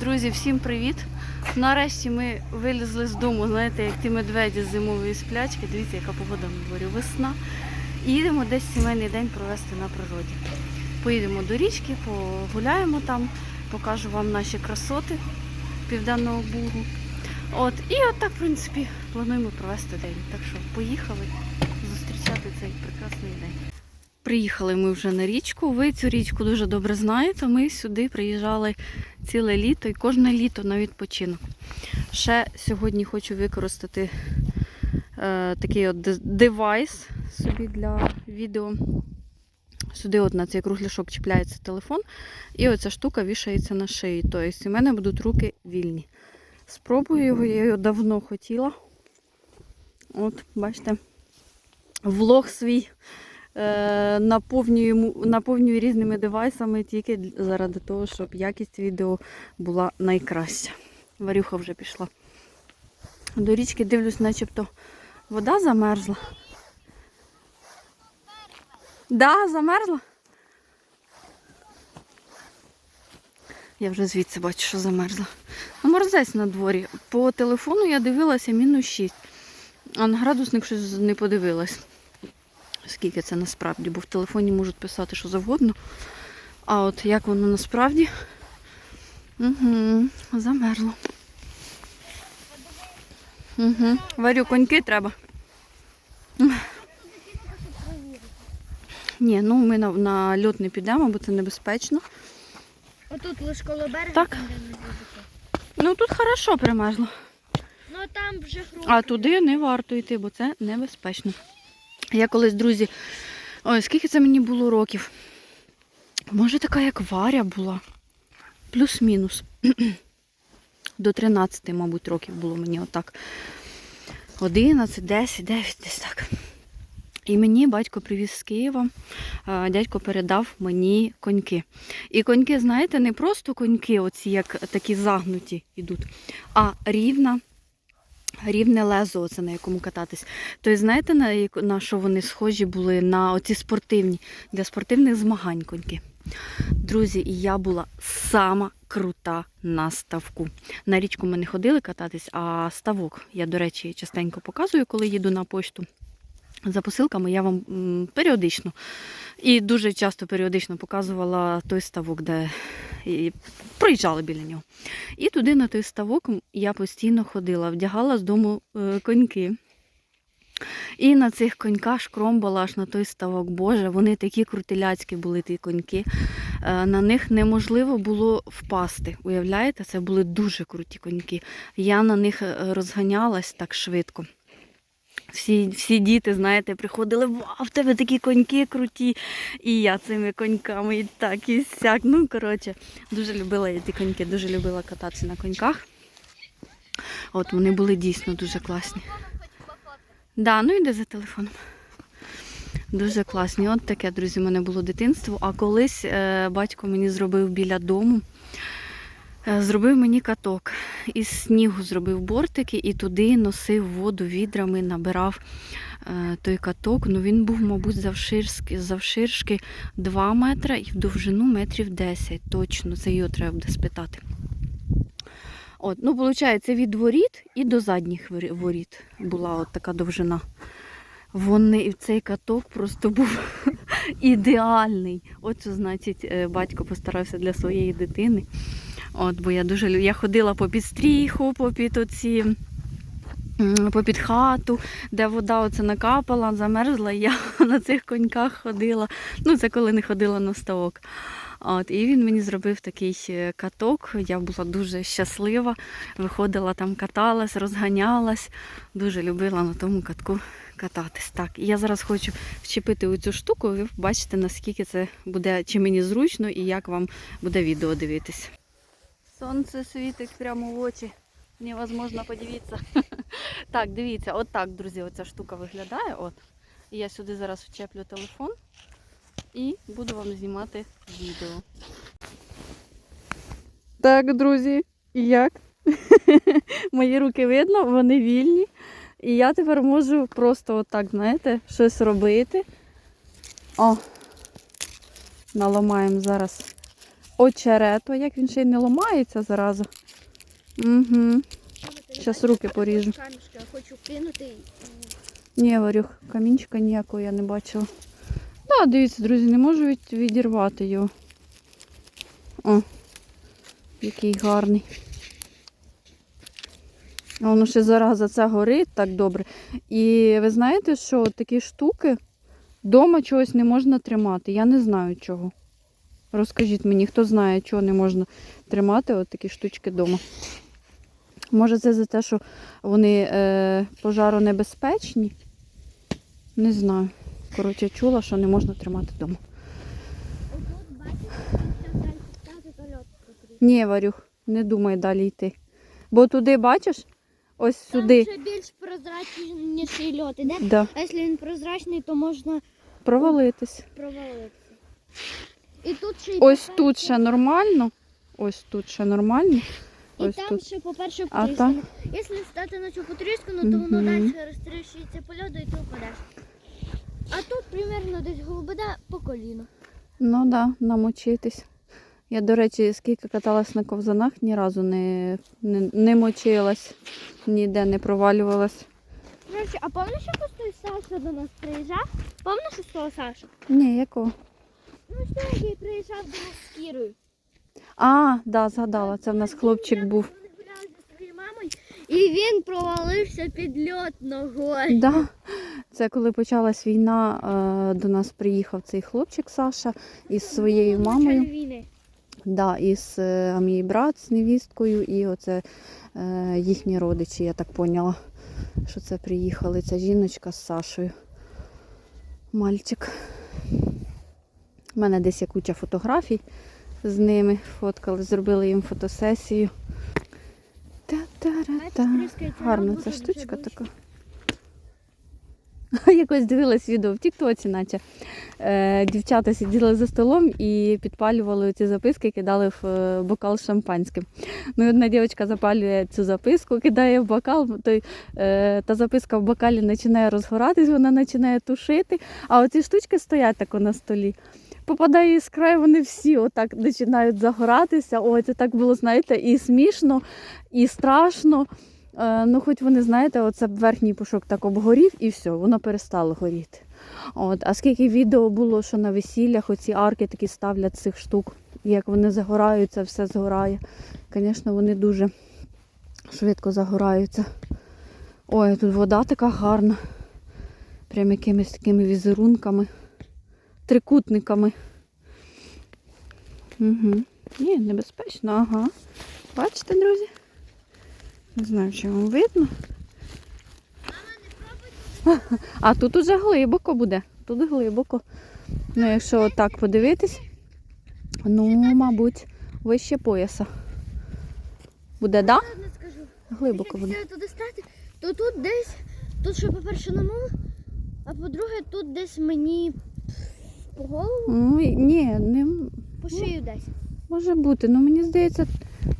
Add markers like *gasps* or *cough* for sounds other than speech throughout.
Друзі, всім привіт! Нарешті ми вилізли з дому, знаєте, як ті медведі з зимової сплячки. Дивіться, яка погода на дворі, весна. І їдемо десь сімейний день провести на природі. Поїдемо до річки, погуляємо там, покажу вам наші красоти Південного Бугу. От, і от в принципі, плануємо провести день. Так що поїхали зустрічати цей прекрасний день. Приїхали ми вже на річку. Ви цю річку дуже добре знаєте. Ми сюди приїжджали ціле літо і кожне літо на відпочинок. Ще сьогодні хочу використати е, такий от девайс собі для відео. Сюди от на цей кругляшок чіпляється телефон, і оця штука вішається на шиї. Тобто у мене будуть руки вільні. Спробую його, я його давно хотіла. От, бачите, влог свій наповнюю, наповнюю різними девайсами тільки заради того, щоб якість відео була найкраща. Варюха вже пішла. До річки дивлюсь, начебто вода замерзла. Да, замерзла? Я вже звідси бачу, що замерзла. Ну, морозець на дворі. По телефону я дивилася мінус 6. А на градусник щось не подивилась. Скільки це насправді, бо в телефоні можуть писати що завгодно. А от як воно насправді? Угу, замерло. Угу. Варю, коньки треба. Ні, ну ми на, на льот не підемо, бо це небезпечно. Отут лише коло берега. Так. Ну тут хорошо примерзло. Ну там вже хрустко. А туди не варто йти, бо це небезпечно. Я колись, друзі, ой, скільки це мені було років? Може, така як Варя була. Плюс-мінус. *clears throat* До 13, мабуть, років було мені отак. 11, 10, 9, десь так. І мені батько привіз з Києва, дядько передав мені коньки. І коньки, знаєте, не просто коньки, оці як такі загнуті йдуть, а рівна рівне лезо, оце на якому кататись. Тобто, знаєте, на, на що вони схожі були на оці спортивні, для спортивних змагань коньки. Друзі, і я була сама крута на ставку. На річку ми не ходили кататись, а ставок я, до речі, частенько показую, коли їду на пошту. За посилками я вам періодично і дуже часто періодично показувала той ставок, де і проїжджали біля нього. І туди на той ставок я постійно ходила, вдягала з дому е, коньки. І на цих коньках шкромбала аж на той ставок. Боже, вони такі крутиляцькі були, ті коньки. Е, На них неможливо було впасти. Уявляєте, це були дуже круті коньки. Я на них е, розганялась так швидко. Всі, всі діти, знаєте, приходили, вау, в тебе такі коньки круті. І я цими коньками і так, і сяк. Ну, коротше, дуже любила я ті коньки, дуже любила кататися на коньках. От вони були дійсно дуже класні. Да, ну йди за телефоном. Дуже класні. От таке, друзі, в мене було дитинство. А колись е, батько мені зробив біля дому. Е, Зробив мені каток. Із снігу зробив бортики і туди носив воду відрами, набирав е, той каток. Ну він був, мабуть, завширшки, завширшки 2 метри і в довжину метрів 10. Точно, це його треба буде спитати. От, ну, виходить, від воріт і до задніх воріт була от така довжина. Вони, цей каток просто був *laughs* ідеальний. От що значить е, батько постарався для своєї дитини. От, бо я дуже я ходила попід стріху, попід оці. м, Попід хату, де вода оце накапала, замерзла, і я *laughs* на цих коньках ходила. Ну, це коли не ходила на ставок. От, і він мені зробив такий е, каток. Я була дуже щаслива. Виходила там, каталась, розганялась. Дуже любила на тому катку кататись. Так, і я зараз хочу вчепити оцю штуку, ви бачите, наскільки це буде, чи мені зручно і як вам буде відео дивитись. Сонце світить прямо в очі. Невозможно подивитися. *laughs* Так, дивіться, от так, друзі, оця штука виглядає. От. І я сюди зараз вчеплю телефон і буду вам знімати відео. Так, друзі, як? *laughs* Мої руки видно, вони вільні. І я тепер можу просто отак, знаєте, щось робити. О, наламаємо зараз очерето, як він ще й не ламається зараза. Угу. Щас руки поріжу. Камішки, я хочу кинути. Ні, Варюх, камінчика ніякого я не бачила. Да, дивіться, друзі, не можу від- відірвати його. О, який гарний. Воно ще зараза це горить так добре. І ви знаєте, що такі штуки вдома чогось не можна тримати. Я не знаю чого. Розкажіть мені, хто знає, чого не можна тримати от такі штучки вдома. Може, це за те, що вони е, пожаронебезпечні? Не знаю. Коротше, чула, що не можна тримати вдома. Ні, Варюх, не думай далі йти. Бо туди, бачиш, ось сюди. Там ще більш прозрачніший льот іде. Да, А якщо він прозрачний, то можна провалитись. провалитися. І тут ще й Ось тут ще нормально. Ось тут ще нормально. І Ось там тут. ще, по-перше, А потріскано. Якщо стати на цю потріскану, то воно Мгм. далі розтріщується по льоду і ти впадеш. А тут примерно десь глибина по коліно. Ну так, да, намочитись. Я, до речі, скільки каталась на ковзанах, ні разу не, не, не мочилась, ніде не провалювалась. Короче, а пам'ятаєш, як той Саша до нас приїжджав? Пам'ятаєш ось того Саша? Ні, якого? Ну, що який приїжджав до нас з Кірою. А, да, згадала, це в нас хлопчик був. Вони гуляли зі своєю мамою, і він провалився під льот ногою. Да. Це коли почалась війна, е, до нас приїхав цей хлопчик Саша із своєю Ну, мамою. началі. Да, із е, а мій брат з невісткою, і оце е, їхні родичі, я так поняла, що це приїхали. Ця жіночка з Сашою. Мальчик. У мене десь є куча фотографій з ними. Фоткали, зробили їм фотосесію. Та-та-ра-та. Гарна ця штучка така. *laughs* Якось дивилась відео в Тіктоці, наче е, дівчата сиділи за столом і підпалювали ці записки, кидали в е, бокал з шампанським. Ну і одна дівчинка запалює цю записку, кидає в бокал, той, е, та записка в бокалі починає розгоратись, вона починає тушити, а оці штучки стоять тако на столі. Попадає іскра, і вони всі отак починають загоратися. Ой, це так було, знаєте, і смішно, і страшно. Е, ну, хоч вони, знаєте, оце верхній пушок так обгорів і все, воно перестало горіти. От, а скільки відео було, що на весіллях оці арки такі ставлять цих штук, як вони загораються, все згорає. Звісно, вони дуже швидко загораються. Ой, тут вода така гарна. Прям якимись такими візерунками, трикутниками. Угу. Ні, небезпечно, ага. Бачите, друзі? Не знаю, чи вам видно. *laughs* А тут уже глибоко буде. Тут глибоко. Ну, якщо отак подивитись, ну, мабуть, вище пояса. Буде, да? Не скажу. Глибоко буде. Якщо туди стати, то тут десь, тут що по-перше на мову, а по-друге, тут десь мені по голову, Ну, ні, не по шию десь. може бути. Ну, мені здається,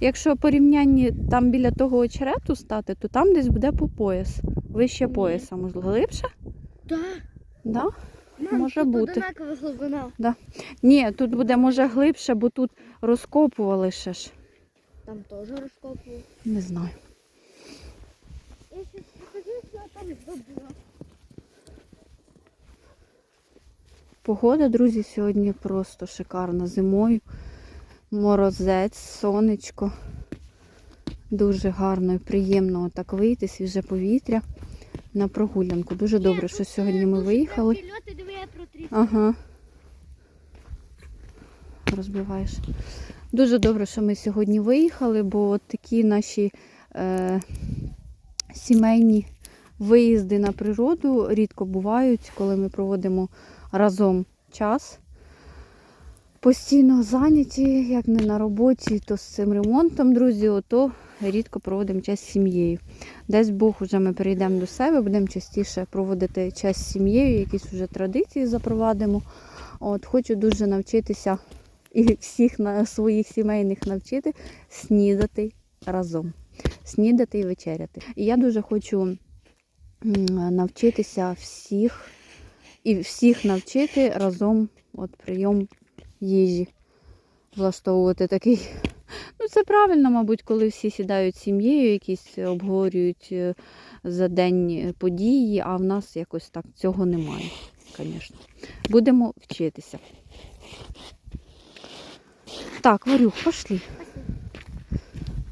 якщо порівнянні там біля того очерету стати, то там десь буде по пояс. Вище Ні. пояса, можливо. Глибше? Так. Да? Мам, Може тут бути. одинакова глибина. Ні, тут буде може глибше, бо тут розкопували ще ж. Там теж розкопував. Не знаю. Я ще покажу, що я там здобула. Погода, друзі, сьогодні просто шикарна зимою. Морозець, сонечко. Дуже гарно і приємно так вийти, свіже повітря на прогулянку. Дуже добре, що сьогодні ми виїхали. Ага. Розбиваєш. Дуже добре, що ми сьогодні виїхали, бо от такі наші е, сімейні виїзди на природу рідко бувають, коли ми проводимо разом час. Постійно зайняті, як не на роботі, то з цим ремонтом, друзі, ото рідко проводимо час з сім'єю. Десь Бог уже ми перейдемо до себе, будемо частіше проводити час з сім'єю, якісь вже традиції запровадимо. От, хочу дуже навчитися і всіх на своїх сімейних навчити снідати разом. Снідати і вечеряти. І я дуже хочу навчитися всіх і всіх навчити разом от прийом їжі. влаштовувати такий. Ну, це правильно, мабуть, коли всі сідають з сім'єю, якісь обговорюють е, за день події, а в нас якось так цього немає, звісно. Будемо вчитися. Так, Варюх, пошли.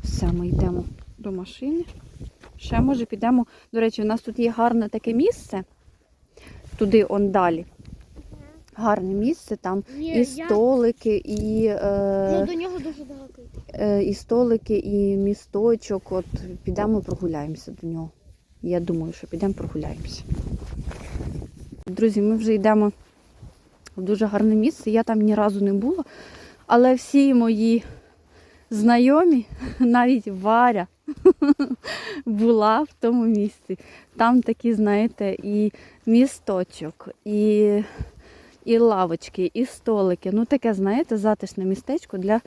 Все, ми йдемо до машини. Ще, може, підемо. До речі, у нас тут є гарне таке місце. Туди он далі. Гарне місце, там Ні, і столики, і, Ну, е, до нього дуже далеко е, і столики, і місточок. От підемо прогуляємося до нього. Я думаю, що підемо прогуляємося. Друзі, ми вже йдемо в дуже гарне місце. Я там ні разу не була, але всі мої знайомі, *laughs* навіть Варя, *laughs* була в тому місці. Там такі, знаєте, і місточок, і, і лавочки, і столики. Ну, таке, знаєте, затишне містечко для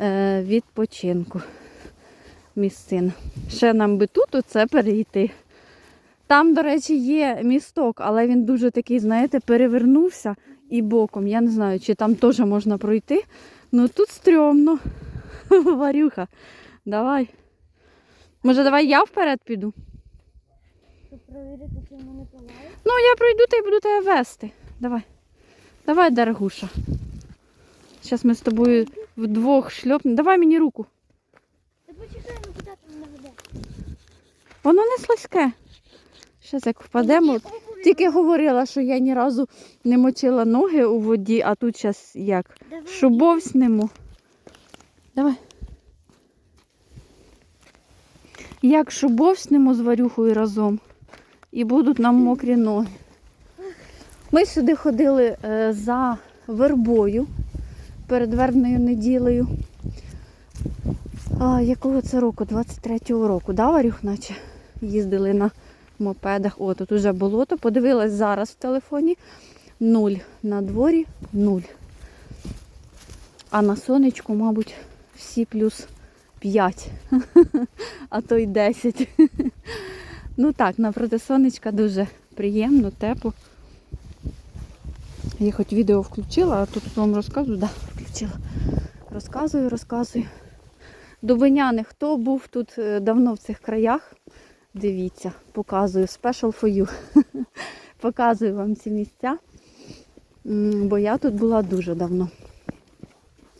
е, відпочинку місцин. Ще нам би тут оце перейти. Там, до речі, є місток, але він дуже такий, знаєте, перевернувся і боком. Я не знаю, чи там теж можна пройти. Ну тут стрьомно. *laughs* Варюха, давай. Може, давай я вперед піду? Щоб перевірити, чи мене палає. Ну, я пройду та й буду тебе вести. Давай. Давай, дорогуша. Зараз ми з тобою вдвох шльопнемо. Давай мені руку. Та почекай, ну куди ти мене веде? Воно не слизьке. Зараз як впадемо. Тільки говорила, що я ні разу не мочила ноги у воді, а тут зараз як? Давай. Шубовснемо. Давай. Як шубовснемо з варюхою разом. І будуть нам мокрі ноги. Ми сюди ходили е, за вербою перед вербною неділею. А, якого це року? 23-го року, да, Варюх, наче їздили на мопедах. О, тут уже болото. Подивилась зараз в телефоні. Нуль на дворі, нуль. А на сонечку, мабуть, всі плюс 5, *laughs* а то й 10. *laughs* Ну так, напроти сонечка дуже приємно, тепло. Я хоч відео включила, а тут вам розказую, да, включила. Розказую, розказую. Дубиняни, хто був тут е, давно в цих краях, дивіться, показую special for you. *laughs* Показую вам ці місця. Бо я тут була дуже давно.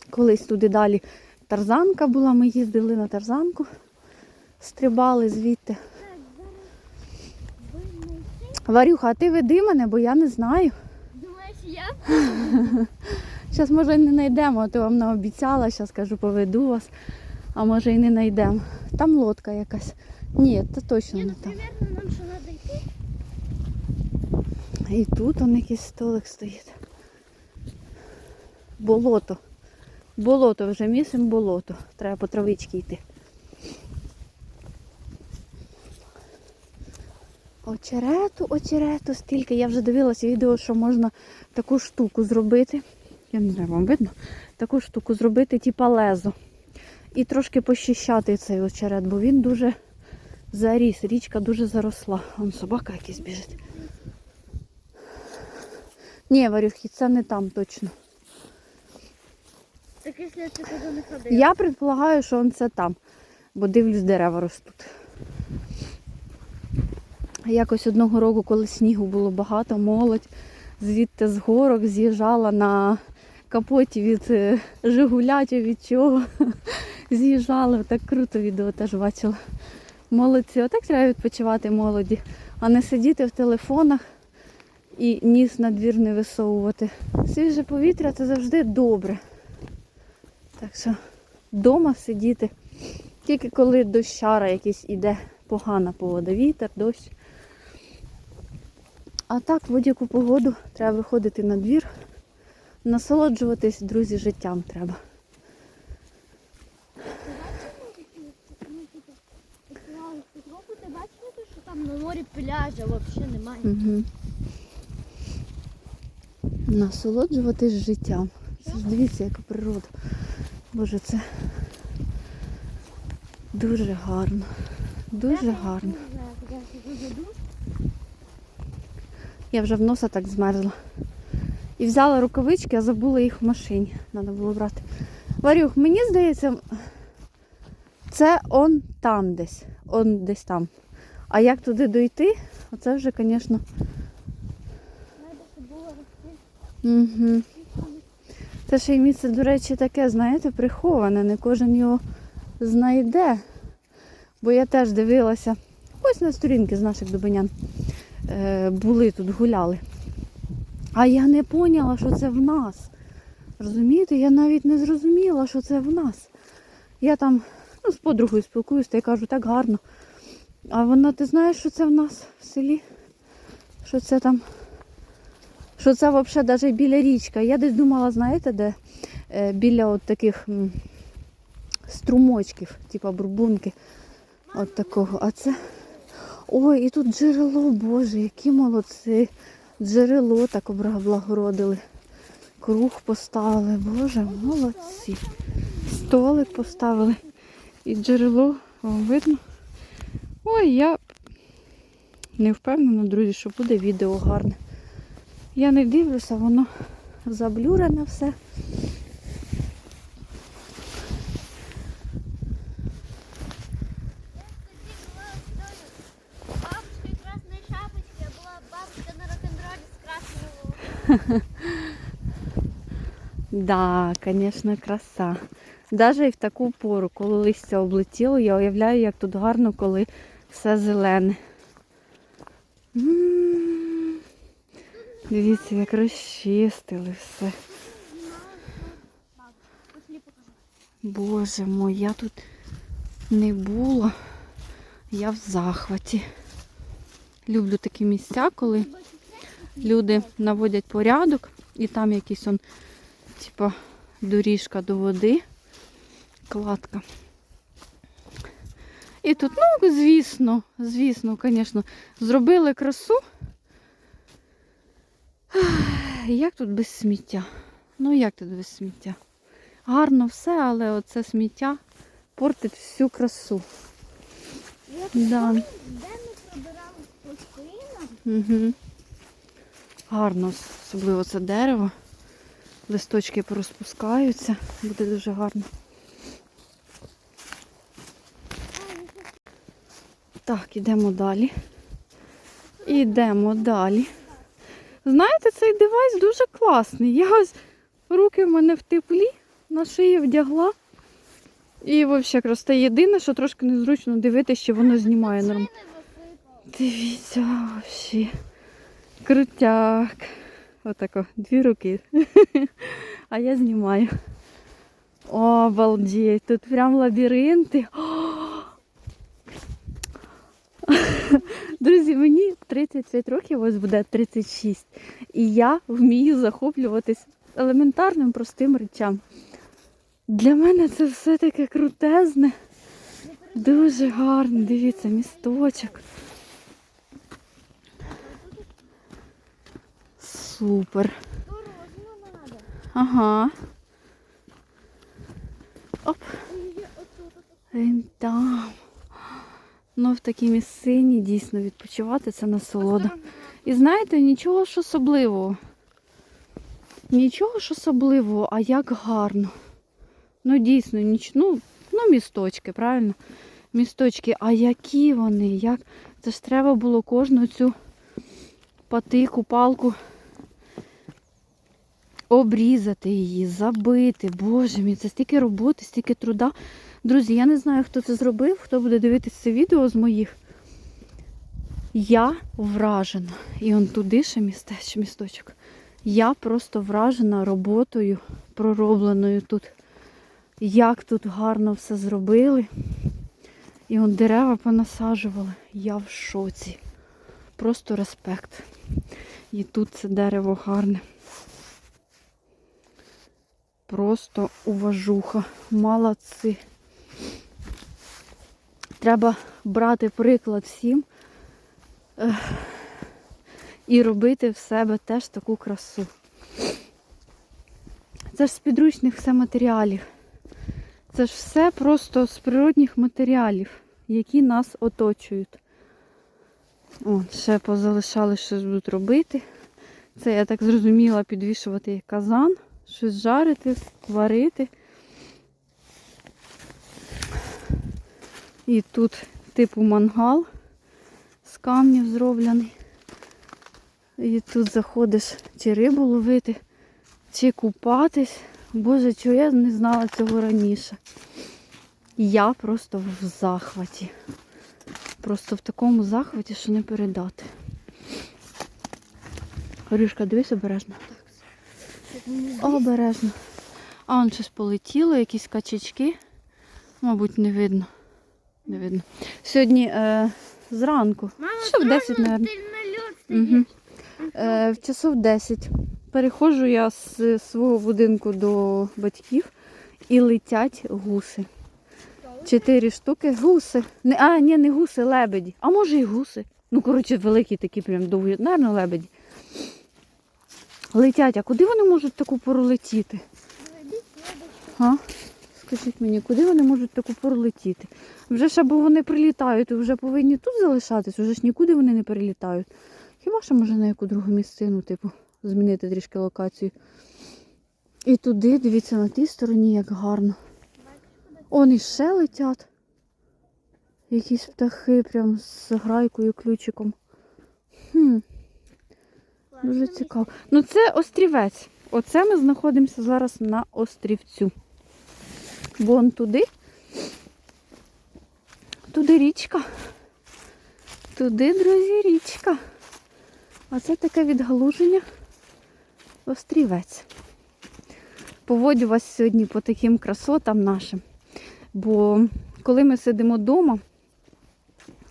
Колись туди далі тарзанка була, ми їздили на тарзанку, стрибали звідти. Варюха, а ти веди мене, бо я не знаю. Думаєш, я? *laughs* Зараз, може, і не знайдемо, а то вам наобіцяла, зараз кажу, поведу вас, а може і не знайдемо. Там лодка якась. Ні, це точно Ні, не ну там. примерно нам що треба йти. І тут он якийсь столик стоїть. Болото. Болото вже місимо болото. Треба по травички йти. Очерету, очерету, стільки. Я вже дивилася відео, що можна таку штуку зробити. Я не знаю, вам видно? Таку штуку зробити, типа лезо. І трошки пощищати цей очерет, бо він дуже заріс. Річка дуже заросла. Вон собака якась біжить. Ні, Варюхи, це не там точно. Так якщо ти туди не ходив. Я предполагаю, що це там, бо дивлюсь, дерева ростуть. Якось одного року, коли снігу було багато, молодь звідти з горок з'їжджала на капоті від е, Жигуля від чого. *laughs* З'їжджали. Так круто відео теж бачила. Молодці, отак треба відпочивати молоді, а не сидіти в телефонах і ніс на двір не висовувати. Свіже повітря це завжди добре. Так що вдома сидіти. Тільки коли дощара якийсь іде, погана погода, вітер, дощ. А так, в будь-яку погоду треба виходити на двір, насолоджуватись, друзі, життям треба. Ти бачила, що там на морі пляжа взагалі немає? Угу. Насолоджуватись життям. Це ж дивіться, яка природа. Боже, це дуже гарно. Дуже гарно. Я вже в носа так змерзла. І взяла рукавички, а забула їх в машині. Треба було брати. Варюх, мені здається, це он там десь. Он десь там. А як туди дойти, оце вже, звісно. Угу. Це ще й місце, до речі, таке, знаєте, приховане, не кожен його знайде. Бо я теж дивилася, ось на сторінки з наших дубинян е, були тут, гуляли. А я не поняла, що це в нас. Розумієте, я навіть не зрозуміла, що це в нас. Я там ну, з подругою спілкуюся та я кажу, так гарно. А вона, ти знаєш, що це в нас в селі? Що це там? Що це взагалі навіть біля річка. Я десь думала, знаєте, де е, біля от таких струмочків, типу бурбунки. От такого. А це. Ой, і тут джерело, боже, які молодці. Джерело так облагородили. Круг поставили, боже, молодці. Столик поставили. І джерело, вам видно? Ой, я не впевнена, друзі, що буде відео гарне. Я не дивлюся, воно заблюрене все. *laughs* Да, звісно, краса. Навіть і в таку пору, коли листя облетіло, я уявляю, як тут гарно, коли все зелене. М, Дивіться, як розчистили все. Боже мой, я тут не була. Я в захваті. Люблю такі місця, коли люди наводять порядок і там якийсь он, типа, доріжка до води, кладка. І тут, ну, звісно, звісно, звісно, зробили красу. Як тут без сміття? Ну як тут без сміття? Гарно все, але оце сміття портить всю красу. Да. Де ми пробирались по спинах? Угу. Гарно, особливо це дерево. Листочки порозпускаються. Буде дуже гарно. Так, ідемо далі. Ідемо далі. Знаєте, цей девайс дуже класний. Я ось руки в мене в теплі, на шиї вдягла. І взагалі просто єдине, що трошки незручно дивитися, що воно знімає нормально. Дивіться, взагалі. Крутяк. Отако, дві руки. *laughs* А я знімаю. О, обалдеть, тут прям лабіринти. *gasps* *laughs* Друзі, мені 35 років, ось буде 36. І я вмію захоплюватись елементарним простим речам. Для мене це все таке крутезне. Дуже гарно. Дивіться, місточок. Супер. Ага. Оп. Він там. Ну, в такій місцині дійсно відпочивати це насолода. І знаєте, нічого ж особливого. Нічого ж особливого, а як гарно. Ну, дійсно, ніч... ну, ну, місточки, правильно? Місточки, а які вони? Як? Це ж треба було кожну цю патику, палку обрізати її, забити. Боже мій, це стільки роботи, стільки труда. Друзі, я не знаю, хто це зробив, хто буде дивитися це відео з моїх. Я вражена. І он туди ще містеч, місточок. Я просто вражена роботою, проробленою тут. Як тут гарно все зробили. І он дерева понасаджували. Я в шоці. Просто респект. І тут це дерево гарне. Просто уважуха. Молодці. Треба брати приклад всім і робити в себе теж таку красу. Це ж з підручних все матеріалів. Це ж все просто з природних матеріалів, які нас оточують. О, ще позалишали, щось будуть робити. Це, я так зрозуміла, підвішувати казан, щось жарити, варити. І тут типу мангал з камнів зроблений. І тут заходиш чи рибу ловити, чи купатись. Боже, чого я не знала цього раніше. Я просто в захваті. Просто в такому захваті, що не передати. Горюшка, дивись обережно. Обережно. А он щось полетіло, якісь качечки. Мабуть, не видно. Не видно. Сьогодні е, зранку. Мама, Що в 10, страшно, ти на Угу. Е, в часов 10. Переходжу я з свого будинку до батьків і летять гуси. Чотири штуки гуси. Не, а, ні, не гуси, лебеді. А може і гуси. Ну, коротше, великі такі прям довгі. Наверно, лебеді. Летять, а куди вони можуть таку пору летіти? А? Скажіть мені, куди вони можуть таку пору летіти? Вже ж або вони прилітають, то вже повинні тут залишатись, вже ж нікуди вони не перелітають. Хіба що може на яку другу місцину, типу, змінити трішки локацію. І туди, дивіться, на тій стороні, як гарно. Он іще летять. Якісь птахи прям з грайкою, ключиком. Хм, дуже цікаво. Ну це острівець. Оце ми знаходимося зараз на острівцю. Вон туди. Туди річка. Туди, друзі, річка. А це таке відгалуження. Острівець. Поводю вас сьогодні по таким красотам нашим. Бо коли ми сидимо вдома,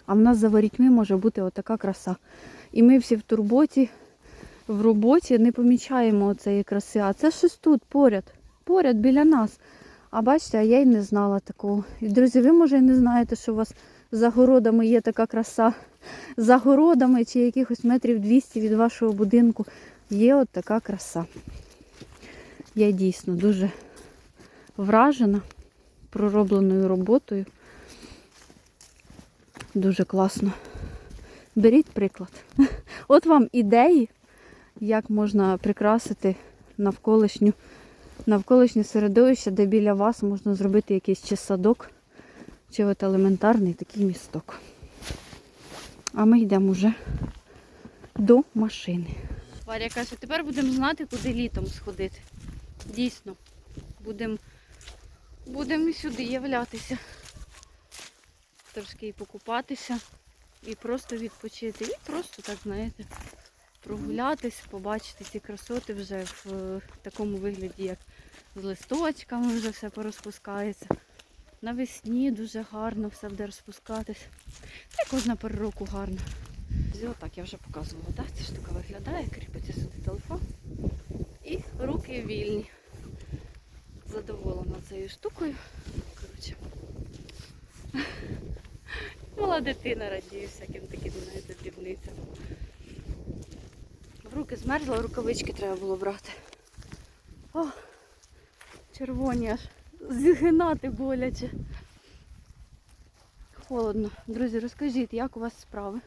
а в нас за ворітьми може бути отака краса. І ми всі в турботі, в роботі не помічаємо цієї краси. А це щось тут, поряд, поряд біля нас. А бачите, а я й не знала такого. І, друзі, ви може і не знаєте, що у вас за городами є така краса. За городами чи якихось метрів 200 від вашого будинку є от така краса. Я дійсно дуже вражена проробленою роботою. Дуже класно. Беріть приклад. *laughs* От вам ідеї, як можна прикрасити навколишню, навколишнє середовище, де біля вас можна зробити якийсь чи садок, чи от елементарний такий місток. А ми йдемо вже до машини. Варя каже, тепер будемо знати, куди літом сходити. Дійсно, будемо і сюди являтися. Трошки і покупатися, і просто відпочити. І просто так, знаєте, прогулятись, побачити ці красоти вже в е, такому вигляді, як з листочками вже все порозпускається. Навесні дуже гарно все буде розпускатись. Та й кожна пора року гарна. І отак я вже показувала, так? Ця штука виглядає, кріпиться сюди телефон. І руки вільні. Задоволена цією штукою. Коротше. Мала дитина радіє всяким таким, знаєте, дрібницям. Руки змерзла, рукавички треба було брати. О, червоні аж. Зігинати боляче. Холодно. Друзі, розкажіть, як у вас справи?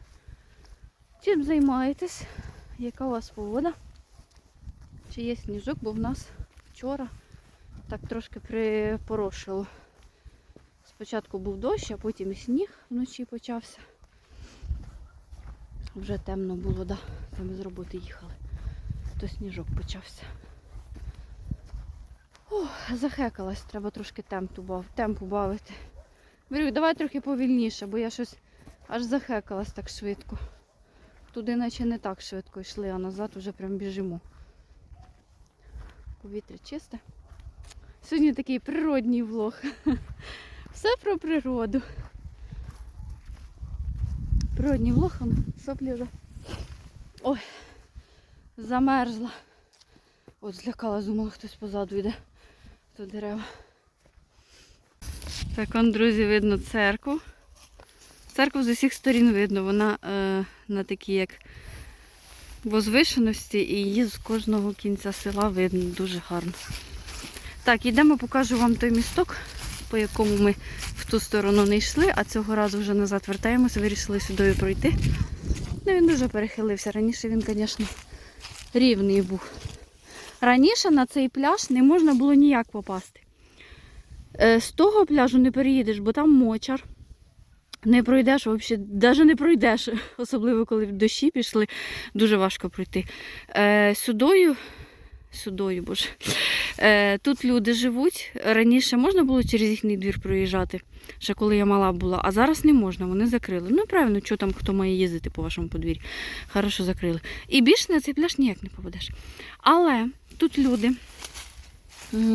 Чим займаєтесь? Яка у вас погода? Чи є сніжок, бо в нас вчора так трошки припорошило. Спочатку був дощ, а потім і сніг вночі почався. Вже темно було, да. Це ми з роботи їхали. То сніжок почався. Ох, захекалась, треба трошки темпу, темпу бавити. Берю, давай трохи повільніше, бо я щось аж захекалась так швидко. Туди наче не так швидко йшли, а назад вже прям біжимо. Повітря чисте. Сьогодні такий природній влог. *laughs* Все про природу. Природній влог, соплі вже. Ой, замерзла. От злякала, думала, хтось позаду йде. Тут дерева. Так, он, друзі, видно церкву. Церкву з усіх сторін видно, вона е, на такій як возвишеності і її з кожного кінця села видно дуже гарно. Так, йдемо, покажу вам той місток, по якому ми в ту сторону не йшли, а цього разу вже назад вертаємося, вирішили сюди пройти. Ну, він дуже перехилився. Раніше він, звісно, рівний був. Раніше на цей пляж не можна було ніяк попасти. Е, З того пляжу не переїдеш, бо там мочар. Не пройдеш, взагалі, навіть не пройдеш, *laughs* особливо коли дощі пішли, дуже важко пройти. Е, сюдою, сюдою, боже. Е, тут люди живуть. Раніше можна було через їхній двір проїжджати, ще коли я мала була, а зараз не можна, вони закрили. Ну, правильно, що там хто має їздити по вашому подвір'ю. Хорошо закрили. І більше на цей пляж ніяк не попадеш. Але тут люди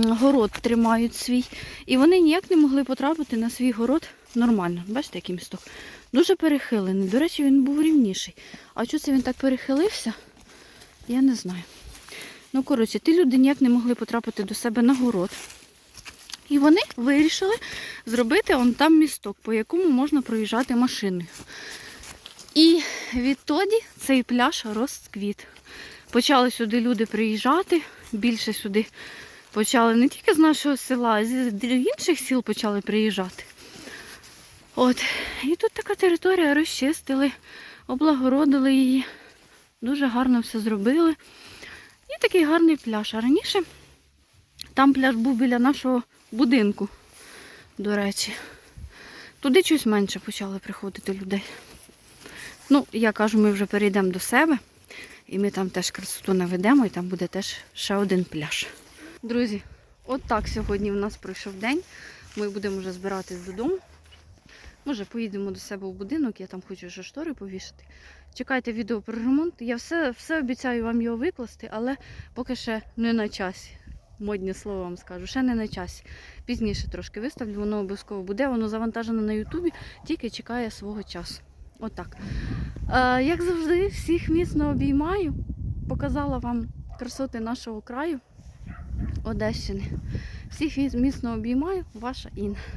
город тримають свій, і вони ніяк не могли потрапити на свій город нормально. Бачите, який місток? Дуже перехилений. До речі, він був рівніший. А чого це він так перехилився? Я не знаю. Ну, коротше, ті люди ніяк не могли потрапити до себе на город. І вони вирішили зробити он там місток, по якому можна проїжджати машиною. І відтоді цей пляж розквіт. Почали сюди люди приїжджати, більше сюди почали не тільки з нашого села, а з інших сіл почали приїжджати. От. І тут така територія розчистили, облагородили її. Дуже гарно все зробили. І такий гарний пляж. А раніше там пляж був біля нашого будинку, до речі. Туди щось менше почали приходити людей. Ну, я кажу, ми вже перейдемо до себе, і ми там теж красоту наведемо, і там буде теж ще один пляж. Друзі, от так сьогодні в нас пройшов день. Ми будемо вже збиратись додому. Може, поїдемо до себе в будинок, я там хочу ще штори повішати. Чекайте відео про ремонт. Я все, все обіцяю вам його викласти, але поки ще не на часі. Модні слова вам скажу, ще не на часі. Пізніше трошки виставлю, воно обов'язково буде, воно завантажене на Ютубі, тільки чекає свого часу. Отак. Е, як завжди, всіх міцно обіймаю. Показала вам красоти нашого краю Одещини. Всіх міцно обіймаю, ваша Інна.